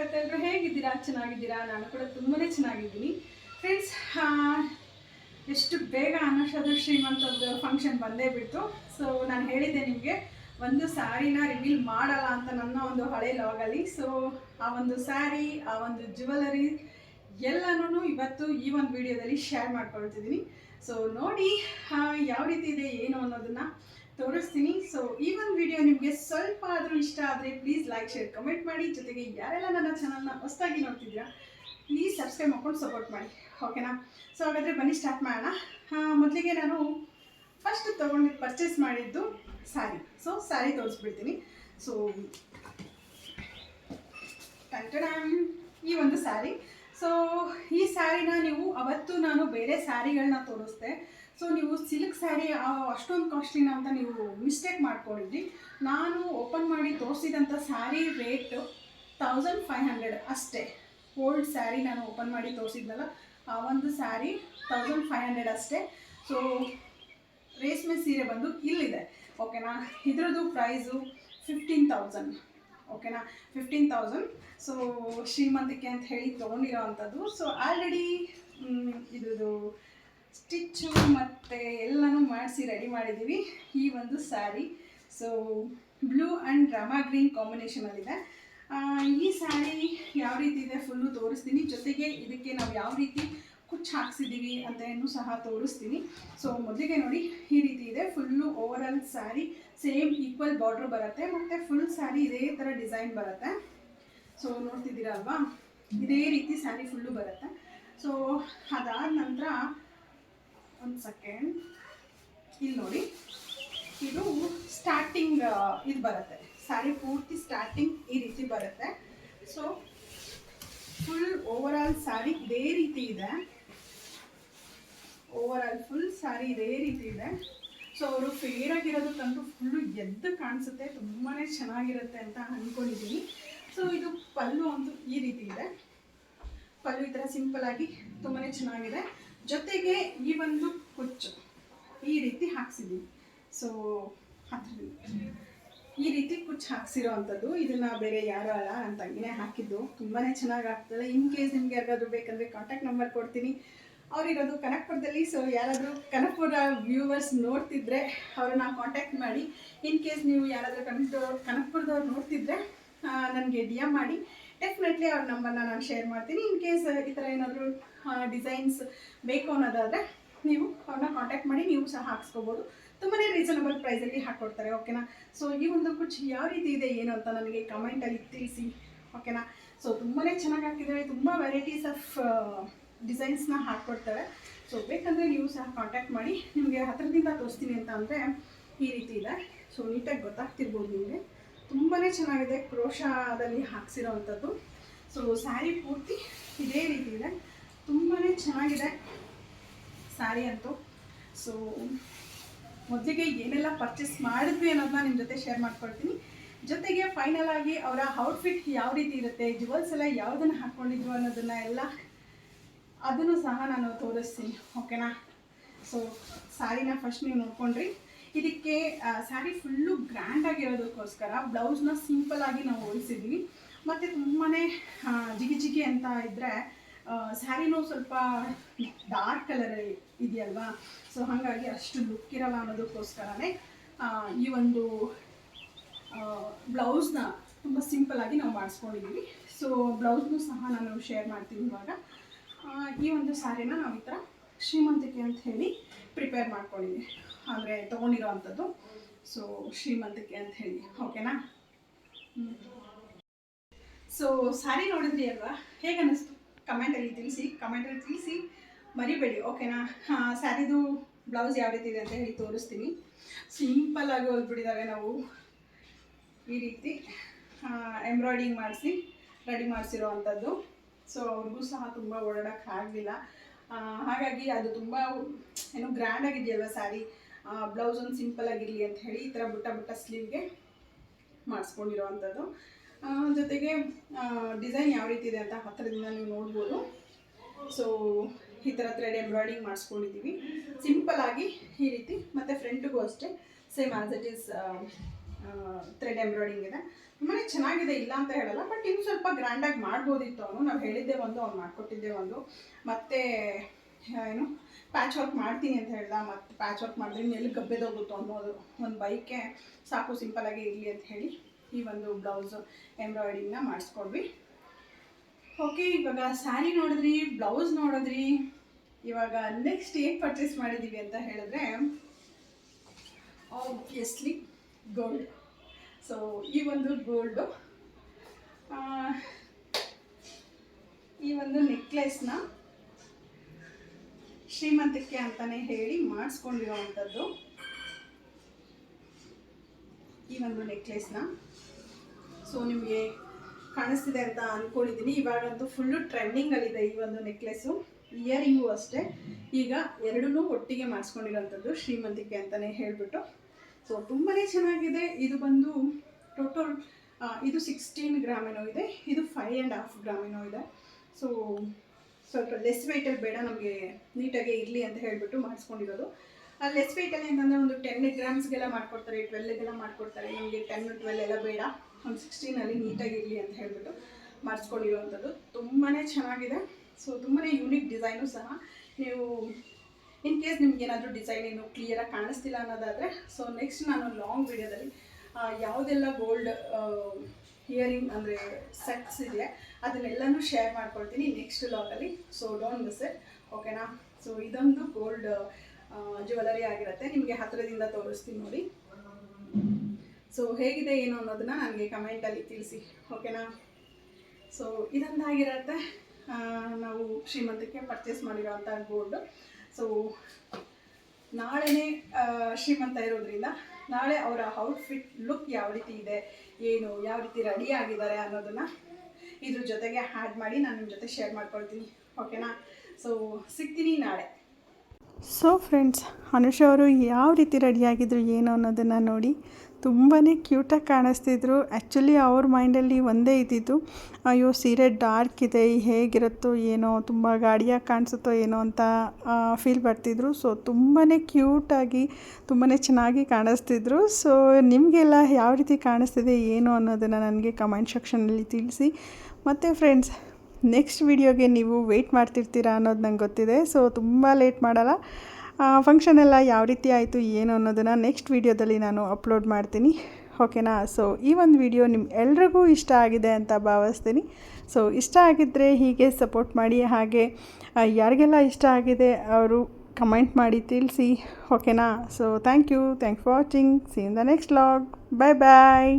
ಸ್ವಾಗತ ಎಲ್ಲರೂ ಹೇಗಿದ್ದೀರಾ? ಚೆನ್ನಾಗಿದ್ದೀರಾ? ನಾನು ಕೂಡ ತುಂಬಾ ಚೆನ್ನಾಗಿದ್ದೀನಿ. ಫ್ರೆಂಡ್ಸ್ ಎಷ್ಟು ಬೇಗ ಅನಕ್ಷದ ಶ್ರೀಮಂತ ಒಂದು ಫಂಕ್ಷನ್ ಬಂದೇ ಬಿಟ್ಟು ಸೊ ನಾನು ಹೇಳಿದ್ದೆ ನಿಮಗೆ, ಒಂದು ಸ್ಯಾರಿನ ರಿವೀಲ್ ಮಾಡಲ್ಲ ಅಂತ ನನ್ನ ಒಂದು ಹಳೆ ಲಾಗಲ್ಲಿ ಸೊ ಆ ಒಂದು ಸ್ಯಾರಿ ಆ ಒಂದು ಜ್ಯುವೆಲರಿ ಎಲ್ಲನೂ ಇವತ್ತು ಈ ಒಂದು ವಿಡಿಯೋದಲ್ಲಿ ಶೇರ್ ಮಾಡ್ಕೊಳ್ತಿದ್ದೀನಿ. ಸೊ ನೋಡಿ ಯಾವ ರೀತಿ ಇದೆ, ಏನು ಅನ್ನೋದನ್ನ ತೋರಿಸ್ತೀನಿ. ಸೊ ಈ ಒಂದು ವಿಡಿಯೋ ನಿಮಗೆ ಸ್ವಲ್ಪ ಆದರೂ ಇಷ್ಟ ಆದರೆ ಪ್ಲೀಸ್ ಲೈಕ್ ಶೇರ್ ಕಮೆಂಟ್ ಮಾಡಿ. ಜೊತೆಗೆ ಯಾರೆಲ್ಲ ನನ್ನ ಚಾನಲ್ನ ಹೊಸದಾಗಿ ನೋಡ್ತಿದ್ದೀರಾ ಪ್ಲೀಸ್ ಸಬ್ಸ್ಕ್ರೈಬ್ ಮಾಡ್ಕೊಂಡು ಸಪೋರ್ಟ್ ಮಾಡಿ. ಓಕೆನಾ ಸೊ ಹಾಗಾದರೆ ಬನ್ನಿ ಸ್ಟಾರ್ಟ್ ಮಾಡೋಣ. ಮೊದಲಿಗೆ ನಾನು ಫಸ್ಟ್ ತೊಗೊಂಡು ಪರ್ಚೇಸ್ ಮಾಡಿದ್ದು ಸ್ಯಾರಿ ಸೊ ಸ್ಯಾರಿ ತೋರಿಸ್ಬಿಡ್ತೀನಿ. ಸೊ. ಈ ಒಂದು ಸ್ಯಾರಿ ಸೊ ಈ ಸ್ಯಾರಿನ ನೀವು ಅವತ್ತು ನಾನು ಬೇರೆ ಸ್ಯಾರಿಗಳನ್ನ ತೋರಿಸ್ದೆ. ಸೊ ನೀವು ಸಿಲ್ಕ್ ಸ್ಯಾರಿ ಅಷ್ಟೊಂದು ಕಾಸ್ಟ್ಲಿನ ಅಂತ ನೀವು ಮಿಸ್ಟೇಕ್ ಮಾಡ್ಕೊಂಡಿದ್ರಿ. ನಾನು ಓಪನ್ ಮಾಡಿ ತೋರಿಸಿದಂಥ sari rate thousand five hundred ಅಷ್ಟೇ. ಓಲ್ಡ್ ಸ್ಯಾರಿ ನಾನು ಓಪನ್ ಮಾಡಿ ತೋರಿಸಿದ್ನಲ್ಲ, ಆ ಒಂದು ಸ್ಯಾರಿ ತೌಸಂಡ್ ಫೈವ್ ಹಂಡ್ರೆಡ್ ಅಷ್ಟೇ. ಸೊ ರೇಷ್ಮೆ ಸೀರೆ ಬಂದು ಇಲ್ಲಿದೆ. ಓಕೆನಾ ಇದರದ್ದು ಪ್ರೈಸು ಫಿಫ್ಟೀನ್ ತೌಸಂಡ್ ಓಕೆನಾ ಫಿಫ್ಟೀನ್ ತೌಸಂಡ್ ಸೊ ಶ್ರೀಮಂತಿಕೆ ಅಂತ ಹೇಳಿ ತೊಗೊಂಡಿರೋ ಅಂಥದ್ದು. ಸೊ ಆಲ್ರೆಡಿ ಇದ್ರದ್ದು ಸ್ಟಿಚ್ಚು ಮತ್ತು ಎಲ್ಲನೂ ಮಾಡಿಸಿ ರೆಡಿ ಮಾಡಿದ್ದೀವಿ ಈ ಒಂದು sari. So blue and drama green ಕಾಂಬಿನೇಷನಲ್ಲಿದೆ ಈ ಸ್ಯಾರಿ ಯಾವ ರೀತಿ ಇದೆ ಫುಲ್ಲು ತೋರಿಸ್ತೀನಿ. ಜೊತೆಗೆ ಇದಕ್ಕೆ ನಾವು ಯಾವ ರೀತಿ ಕುಚ್ಚು ಹಾಕ್ಸಿದ್ದೀವಿ ಅಂತ ಸಹ ತೋರಿಸ್ತೀನಿ. ಸೊ ಮೊದಲಿಗೆ ನೋಡಿ, ಈ ರೀತಿ ಇದೆ. Full over all sari same equal border ಬರುತ್ತೆ ಮತ್ತು ಫುಲ್ ಸ್ಯಾರಿ ಇದೇ ಥರ ಡಿಸೈನ್ ಬರುತ್ತೆ. ಸೊ ನೋಡ್ತಿದ್ದೀರಾ ಅಲ್ವಾ? ಇದೇ ರೀತಿ ಸ್ಯಾರಿ ಫುಲ್ಲು ಬರುತ್ತೆ. ಸೊ ಅದಾದ ನಂತರ ಒಂದು ಸೆಕೆಂಡ್ ಇಲ್ಲಿ ನೋಡಿ. ಇದು ಸ್ಟಾರ್ಟಿಂಗ್ ಇದು ಬರುತ್ತೆ. ಸ್ಯಾರಿ ಪೂರ್ತಿ ಸ್ಟಾರ್ಟಿಂಗ್ ಈ ರೀತಿ ಬರುತ್ತೆ. So full over all sari ಇದೇ ರೀತಿ ಇದೆ. ಓವರ್ ಆಲ್ ಫುಲ್ ಸ್ಯಾರಿ ಇದೇ ರೀತಿ ಇದೆ. ಸೊ ಅವರು ಫೇರ್ ಆಗಿರೋದಕ್ಕಂತೂ ಫುಲ್ಲು ಎದ್ದು ಕಾಣಿಸುತ್ತೆ. ತುಂಬಾ ಚೆನ್ನಾಗಿರುತ್ತೆ ಅಂತ ಅಂದ್ಕೊಂಡಿದ್ದೀನಿ ಸೊ ಇದು ಪಲ್ಲು ಅಂತೂ ಈ ರೀತಿ ಇದೆ. ಪಲ್ಲು ಈ ಥರ ಸಿಂಪಲ್ ಆಗಿ ತುಂಬಾ ಚೆನ್ನಾಗಿದೆ. ಜೊತೆಗೆ ಈ ಒಂದು ಕುಚ್ಚು ಈ ರೀತಿ ಹಾಕ್ಸಿದ್ದೀನಿ ಸೊ ಈ ರೀತಿ ಕುಚ್ಚು ಹಾಕ್ಸಿರೋ ಅಂಥದ್ದು. ಇದನ್ನ ಬೇರೆ ಯಾರು ಅಲ್ಲ ನನ್ನ ತಂಗಿನೇ ಹಾಕಿದ್ದು. ತುಂಬಾ ಚೆನ್ನಾಗಿ ಆಗ್ತದೆ ಇನ್ ಕೇಸ್ ನಿಮ್ಗೆ ಯಾರಿಗಾದ್ರೂ ಬೇಕಂದ್ರೆ ಕಾಂಟ್ಯಾಕ್ಟ್ ನಂಬರ್ ಕೊಡ್ತೀನಿ. ಅವರಿರೋದು ಕನಕಪುರದಲ್ಲಿ. ಸೊ ಯಾರಾದರೂ ಕನಕ್ಪುರ ವ್ಯೂವರ್ಸ್ ನೋಡ್ತಿದ್ರೆ ಅವ್ರನ್ನ ಕಾಂಟ್ಯಾಕ್ಟ್ ಮಾಡಿ. ಇನ್ ಕೇಸ್ ನೀವು ಯಾರಾದರೂ ಕನಕ್ ಕನಕ್ಪುರದವ್ರು ನೋಡ್ತಿದ್ರೆ ನನಗೆ ಡಿ ಎಂ ಮಾಡಿ. ಡೆಫಿನೆಟ್ಲಿ ಅವ್ರ ನಂಬರ್ನ ನಾನು ಶೇರ್ ಮಾಡ್ತೀನಿ. ಇನ್ ಕೇಸ್ ಈ ಥರ ಏನಾದರೂ ಡಿಸೈನ್ಸ್ ಬೇಕು ಅನ್ನೋದಾದರೆ ನೀವು ಅವ್ರನ್ನ ಕಾಂಟ್ಯಾಕ್ಟ್ ಮಾಡಿ, ನೀವು ಸಹ ಹಾಕ್ಸ್ಕೋಬೋದು. ತುಂಬಾ ರೀಸನಬಲ್ ಪ್ರೈಸಲ್ಲಿ ಹಾಕ್ಕೊಡ್ತಾರೆ ಓಕೆನಾ ಸೊ ಈ ಒಂದು ಕುಚ್ಚು ಯಾವ ರೀತಿ ಇದೆ, ಏನು ಅಂತ ನನಗೆ ಕಮೆಂಟಲ್ಲಿ ತಿಳಿಸಿ ಓಕೆನಾ ಸೊ ತುಂಬಾ ಚೆನ್ನಾಗಿ ಹಾಕಿದ್ದಾರೆ. ತುಂಬ ವೆರೈಟೀಸ್ ಆಫ್ ಡಿಸೈನ್ಸ್ನ ಹಾಕ್ಕೊಡ್ತಾರೆ ಸೊ ಬೇಕಂದರೆ ನೀವು ಸಹ ಕಾಂಟ್ಯಾಕ್ಟ್ ಮಾಡಿ, ನಿಮಗೆ ಹತ್ತಿರದಿಂದ ತೋರಿಸ್ತೀನಿ ಅಂತ ಅಂದರೆ ಈ ರೀತಿ ಇದೆ. ಸೊ ನೀಟಾಗಿ ಗೊತ್ತಾಗ್ತಿರ್ಬೋದು ನಿಮಗೆ. ತುಂಬಾ ಚೆನ್ನಾಗಿದೆ. ಕ್ರೋಶಾದಲ್ಲಿ ಹಾಕ್ಸಿರೋ ಅಂಥದ್ದು ಸೊ ಸ್ಯಾರಿ ಪೂರ್ತಿ ಇದೇ ರೀತಿ ಇದೆ. ತುಂಬಾ ಚೆನ್ನಾಗಿದೆ ಸ್ಯಾರಿ ಅಂತೂ. ಸೊ ಮೊದಲಿಗೆ ಏನೆಲ್ಲ ಪರ್ಚೇಸ್ ಮಾಡಿದ್ವಿ ಅನ್ನೋದನ್ನ ನಿಮ್ಮ ಜೊತೆ ಶೇರ್ ಮಾಡ್ಕೊಳ್ತೀನಿ ಜೊತೆಗೆ ಫೈನಲ್ ಆಗಿ ಅವರ ಔಟ್ಫಿಟ್ ಯಾವ ರೀತಿ ಇರುತ್ತೆ ಜುವೆಲ್ಸ್ ಎಲ್ಲ ಯಾವುದನ್ನು ಹಾಕ್ಕೊಂಡಿದ್ರು ಅನ್ನೋದನ್ನ ಎಲ್ಲ ಅದನ್ನು ಸಹ ನಾನು ತೋರಿಸ್ತೀನಿ. ಓಕೆನಾ ಸೊ ಸ್ಯಾರಿನ ಫಸ್ಟ್ ನೀವು ನೋಡ್ಕೊಂಡ್ರಿ. ಇದಕ್ಕೆ ಸ್ಯಾರಿ ಫುಲ್ಲು ಗ್ರ್ಯಾಂಡ್ ಆಗಿರೋದಕ್ಕೋಸ್ಕರ ಬ್ಲೌಸ್ನ ಆಗಿ ನಾವು ಹೋಲಿಸಿದ್ವಿ. ಮತ್ತು ತುಂಬಾ ಜಿಗಿ ಜಿಗಿ ಅಂತ ಇದ್ದರೆ ಸ್ಯಾರಿನೂ ಸ್ವಲ್ಪ ಡಾರ್ಕ್ ಕಲರ್ ಇದೆಯಲ್ವಾ? ಸೊ ಹಾಗಾಗಿ ಅಷ್ಟು ಲುಕ್ ಇರಲ್ಲ ಅನ್ನೋದಕ್ಕೋಸ್ಕರನೇ ಈ ಒಂದು ಬ್ಲೌಸ್ನ ತುಂಬ ಆಗಿ ನಾವು ಮಾಡಿಸ್ಕೊಂಡಿದ್ದೀವಿ ಸೊ ಬ್ಲೌಸ್ನು ಸಹ ನಾನು ಶೇರ್ ಮಾಡ್ತೀನಿ ಇವಾಗ. ಈ ಒಂದು ಸ್ಯಾರಿನ ನಾವು ಈ ಥರ ಶ್ರೀಮಂತಿಕೆ ಅಂತ ಹೇಳಿ ಪ್ರಿಪೇರ್ ಮಾಡ್ಕೊಂಡಿದ್ದೀನಿ. ಅಂದರೆ ತೊಗೊಂಡಿರೋ ಅಂಥದ್ದು ಸೊ ಶ್ರೀಮಂತಿಕೆ ಅಂತ ಹೇಳಿ. ಓಕೆನಾ ಸೊ ಸ್ಯಾರಿ ನೋಡಿದ್ರಿ ಅಲ್ವಾ? ಹೇಗೆ ಅನ್ನಿಸ್ತು ಕಮೆಂಟಲ್ಲಿ ತಿಳಿಸಿ. ಕಮೆಂಟಲ್ಲಿ ತಿಳಿಸಿ. ಮರಿಬೇಡಿ. ಓಕೆನಾ ಸ್ಯಾರಿದು ಬ್ಲೌಸ್ ಯಾವ ರೀತಿ ಇದೆ ಅಂತ ಹೇಳಿ ತೋರಿಸ್ತೀನಿ. ಸಿಂಪಲ್ ಆಗಿ ಹೊಲ್ಬಿಟ್ಟಿದ್ದಾವೆ ನಾವು. ಈ ರೀತಿ ಎಂಬ್ರಾಯ್ಡಿಂಗ್ ಮಾಡಿಸಿ ರೆಡಿ ಮಾಡಿಸಿರೋ ಅಂಥದ್ದು ಸೊ ಅವ್ರಿಗೂ ಸಹ ತುಂಬ ಓಡಾಡೋಕ್ಕೆ ಆಗಲಿಲ್ಲ. ಹಾಗಾಗಿ ಅದು ತುಂಬ ಏನು ಗ್ರ್ಯಾಂಡ್ ಆಗಿದೆಯಲ್ವ ಸ್ಯಾರಿ ಬ್ಲೌಸ್ ಒಂದು ಸಿಂಪಲ್ ಆಗಿರಲಿ ಅಂತ ಹೇಳಿ ಈ ಥರ ಬುಟ್ಟ ಬುಟ್ಟ ಸ್ಲೀವ್ಗೆ ಮಾಡಿಸ್ಕೊಂಡಿರೋ ಅಂಥದ್ದು ಆ, ಜೊತೆಗೆ ಡಿಸೈನ್ ಯಾವ ರೀತಿ ಇದೆ ಅಂತ ಹತ್ತಿರದಿಂದ ನೀವು ನೋಡ್ಬೋದು. ಸೊ ಈ ಥರ ಥ್ರೆಡ್ ಎಂಬ್ರಾಯ್ಡಿಂಗ್ ಮಾಡಿಸ್ಕೊಂಡಿದ್ದೀವಿ. ಸಿಂಪಲ್ ಆಗಿ ಈ ರೀತಿ ಮತ್ತು ಫ್ರಂಟಿಗೂ ಅಷ್ಟೇ same as it is thread embroidering ಇದೆ. ತುಂಬಾ ಚೆನ್ನಾಗಿದೆ, ಇಲ್ಲ ಅಂತ ಹೇಳಲ್ಲ ಬಟ್ ಇನ್ನು ಸ್ವಲ್ಪ ಗ್ರ್ಯಾಂಡಾಗಿ ಮಾಡ್ಬೋದಿತ್ತು ಅವನು. ನಾವು ಹೇಳಿದ್ದೆ ಒಂದು, ಅವ್ನು ಮಾಡಿಕೊಟ್ಟಿದ್ದೆ ಒಂದು. ಮತ್ತೆ ಏನು ಪ್ಯಾಚ್ ವರ್ಕ್ ಮಾಡ್ತೀನಿ ಅಂತ ಹೇಳ್ದ. ಮತ್ತು ಪ್ಯಾಚ್ ವರ್ಕ್ ಮಾಡಿದ್ರೆ ಎಲ್ಲಿ ಗಬ್ಬೆದೋಗುತ್ತೋ ಅನ್ನೋದು ಒಂದು ಬೈಕೆ ಸಾಕು ಸಿಂಪಲಾಗಿ ಇರಲಿ ಅಂತ ಹೇಳಿ ಈ ಒಂದು ಬ್ಲೌಸ್ ಎಂಬ್ರಾಯ್ಡಿಂಗ್ನ ಮಾಡಿಸ್ಕೊಡ್ವಿ. ಓಕೆ ಇವಾಗ ಸ್ಯಾರಿ ನೋಡಿದ್ರಿ ಬ್ಲೌಸ್ ನೋಡಿದ್ರಿ. ಇವಾಗ ನೆಕ್ಸ್ಟ್ ಏನು ಪರ್ಚೇಸ್ ಮಾಡಿದ್ದೀವಿ ಅಂತ ಹೇಳಿದ್ರೆ ಆಬ್ವಿಯಸ್ಲಿ ಗೋಲ್ಡ್ ಸೊ ಈ ಒಂದು ಗೋಲ್ಡು ಈ ಒಂದು ನೆಕ್ಲೆಸ್ನ ಶ್ರೀಮಂತಕ್ಕೆ ಅಂತಾನೆ ಹೇಳಿ ಮಾಡಿಸ್ಕೊಂಡಿರೋವಂಥದ್ದು. ಈ ಒಂದು ನೆಕ್ಲೆಸ್ನ ಸೊ ನಿಮಗೆ ಕಾಣಿಸ್ತಿದೆ ಅಂತ ಅಂದ್ಕೊಂಡಿದ್ದೀನಿ ಇವಾಗಂತೂ ಫುಲ್ಲು ಟ್ರೆಂಡಿಂಗಲ್ಲಿದೆ ಈ ಒಂದು ನೆಕ್ಲೆಸ್ಸು ಇಯರಿಂಗು ಅಷ್ಟೇ. ಈಗ ಎರಡೂ ಒಟ್ಟಿಗೆ ಮಾಡಿಸ್ಕೊಂಡಿರೋಂಥದ್ದು ಶ್ರೀಮಂತಿಕೆ ಅಂತಲೇ ಹೇಳಿಬಿಟ್ಟು. ಸೊ ತುಂಬಾ ಚೆನ್ನಾಗಿದೆ. ಇದು ಬಂದು ಟೋಟಲ್ ಇದು ಸಿಕ್ಸ್ಟೀನ್ ಗ್ರಾಮ್ ಏನೋ ಇದೆ. ಇದು ಫೈವ್ ಆ್ಯಂಡ್ ಹಾಫ್ ಗ್ರಾಮ್ ಏನೋ ಇದೆ. ಸೊ ಸ್ವಲ್ಪ ಲೆಸ್ ವೆಯ್ಟಲ್ಲಿ ಬೇಡ, ನಮಗೆ ನೀಟಾಗಿ ಇರಲಿ ಅಂತ ಹೇಳಿಬಿಟ್ಟು ಮಾಡಿಸ್ಕೊಂಡಿರೋದು. ಆ ಲೆಸ್ ವೆಯ್ಟಲ್ಲಿ ಅಂತಂದರೆ ಒಂದು ಟೆನ್ ಗ್ರಾಮ್ಸ್ಗೆಲ್ಲ ಮಾಡ್ಕೊಡ್ತಾರೆ ಟ್ವೆಲ್ಗೆಲ್ಲ ಮಾಡ್ಕೊಡ್ತಾರೆ. ನಮಗೆ ಟೆನ್ ಟ್ವೆಲ್ ಎಲ್ಲ ಬೇಡ. ಒಂದು ಸಿಕ್ಸ್ಟೀನಲ್ಲಿ ನೀಟಾಗಿ ಇರಲಿ ಅಂತ ಹೇಳಿಬಿಟ್ಟು ಮಾಡಿಸ್ಕೊಂಡಿರೋವಂಥದ್ದು. ತುಂಬಾ ಚೆನ್ನಾಗಿದೆ. ಸೊ ತುಂಬಾ ಯೂನಿಕ್ ಡಿಸೈನು ಸಹ. ನೀವು ಇನ್ ಕೇಸ್ ನಿಮ್ಗೆ ಏನಾದರೂ ಡಿಸೈನ್ ಏನು ಕ್ಲಿಯರಾಗಿ ಕಾಣಿಸ್ತಿಲ್ಲ ಅನ್ನೋದಾದರೆ ಸೊ ನೆಕ್ಸ್ಟ್ ನಾನು ಲಾಂಗ್ ವಿಡಿಯೋದಲ್ಲಿ ಯಾವುದೆಲ್ಲ ಗೋಲ್ಡ್ ಇಯರಿಂಗ್ ಅಂದರೆ ಸೆಟ್ಸ್ ಇದೆ, ಅದನ್ನೆಲ್ಲನೂ ಶೇರ್ ಮಾಡ್ಕೊಳ್ತೀನಿ ನೆಕ್ಸ್ಟ್ ಲಾಗಲ್ಲಿ ಸೊ ಡೋಂಟ್ ಮಿಸ್ ಇಟ್ ಓಕೆನಾ ಸೊ ಇದೊಂದು ಗೋಲ್ಡ್ ಜ್ಯುವೆಲರಿ ಆಗಿರುತ್ತೆ, ನಿಮಗೆ ಹತ್ತಿರದಿಂದ ತೋರಿಸ್ತೀನಿ ನೋಡಿ. ಸೊ ಹೇಗಿದೆ, ಏನು ಅನ್ನೋದನ್ನ ನನಗೆ ಕಮೆಂಟಲ್ಲಿ ತಿಳಿಸಿ ಓಕೆನಾ ಸೊ ಇದೊಂದಾಗಿರುತ್ತೆ ನಾವು ಶ್ರೀಮಂತಕ್ಕೆ ಪರ್ಚೇಸ್ ಮಾಡಿರೋಂಥ ಗೋಲ್ಡ್ ಸೊ ನಾಳೆನೇ ಶ್ರೀಮಂತ ಇರೋದ್ರಿಂದ ನಾಳೆ ಅವರ ಔಟ್ಫಿಟ್ ಲುಕ್ ಯಾವ ರೀತಿ ಇದೆ, ಏನು, ಯಾವ ರೀತಿ ರೆಡಿ ಆಗಿದ್ದಾರೆ ಅನ್ನೋದನ್ನು ಇದ್ರ ಜೊತೆಗೆ ಆ್ಯಡ್ ಮಾಡಿ ನಾನು ನಿಮ್ಮ ಜೊತೆ ಶೇರ್ ಮಾಡ್ಕೊಳ್ತೀನಿ. ಓಕೆನಾ ಸೊ ಸಿಗ್ತೀನಿ ನಾಳೆ. ಸೊ ಫ್ರೆಂಡ್ಸ್ ಅನುಷ್ ಅವರು ಯಾವ ರೀತಿ ರೆಡಿಯಾಗಿದ್ರು ಏನು ಅನ್ನೋದನ್ನು ನೋಡಿ ತುಂಬಾ ಕ್ಯೂಟಾಗಿ ಕಾಣಿಸ್ತಿದ್ರು. ಆ್ಯಕ್ಚುಲಿ ಅವ್ರ ಮೈಂಡಲ್ಲಿ ಒಂದೇ ಇದ್ದಿದ್ದು, ಅಯ್ಯೋ, ಸೀರೆ ಡಾರ್ಕ್ ಇದೆ, ಹೇಗಿರುತ್ತೋ ಏನೋ, ತುಂಬ ಗಾಡಿಯಾಗಿ ಕಾಣಿಸುತ್ತೋ ಏನೋ ಅಂತ ಫೀಲ್ ಬರ್ತಿದ್ರು. ಸೊ ತುಂಬಾ ಕ್ಯೂಟಾಗಿ ತುಂಬಾ ಚೆನ್ನಾಗಿ ಕಾಣಿಸ್ತಿದ್ರು. ಸೊ ನಿಮಗೆಲ್ಲ ಯಾವ ರೀತಿ ಕಾಣಿಸ್ತಿದೆ, ಏನು ಅನ್ನೋದನ್ನು ನನಗೆ ಕಮೆಂಟ್ ಸೆಕ್ಷನಲ್ಲಿ ತಿಳಿಸಿ. ಮತ್ತು ಫ್ರೆಂಡ್ಸ್ ನೆಕ್ಸ್ಟ್ ವಿಡಿಯೋಗೆ ನೀವು ವೆಯ್ಟ್ ಮಾಡ್ತಿರ್ತೀರಾ ಅನ್ನೋದು ನಂಗೆ ಗೊತ್ತಿದೆ. ಸೊ ತುಂಬ ಲೇಟ್ ಮಾಡಲ್ಲ. ಫಂಕ್ಷನ್ ಎಲ್ಲ ಯಾವ ರೀತಿ ಆಯಿತು, ಏನು ಅನ್ನೋದನ್ನು ನೆಕ್ಸ್ಟ್ ವಿಡಿಯೋದಲ್ಲಿ ನಾನು ಅಪ್ಲೋಡ್ ಮಾಡ್ತೀನಿ. ಓಕೆನಾ ಸೊ ಈ ಒಂದು ವಿಡಿಯೋ ನಿಮ್ಮ ಎಲ್ರಿಗೂ ಇಷ್ಟ ಆಗಿದೆ ಅಂತ ಭಾವಿಸ್ತೀನಿ. ಸೊ ಇಷ್ಟ ಆಗಿದ್ದರೆ ಹೀಗೆ ಸಪೋರ್ಟ್ ಮಾಡಿ. ಹಾಗೆ ಯಾರಿಗೆಲ್ಲ ಇಷ್ಟ ಆಗಿದೆ ಅವರು ಕಮೆಂಟ್ ಮಾಡಿ ತಿಳಿಸಿ. ಓಕೆನಾ so thank you thank for watching see in the next log bye bye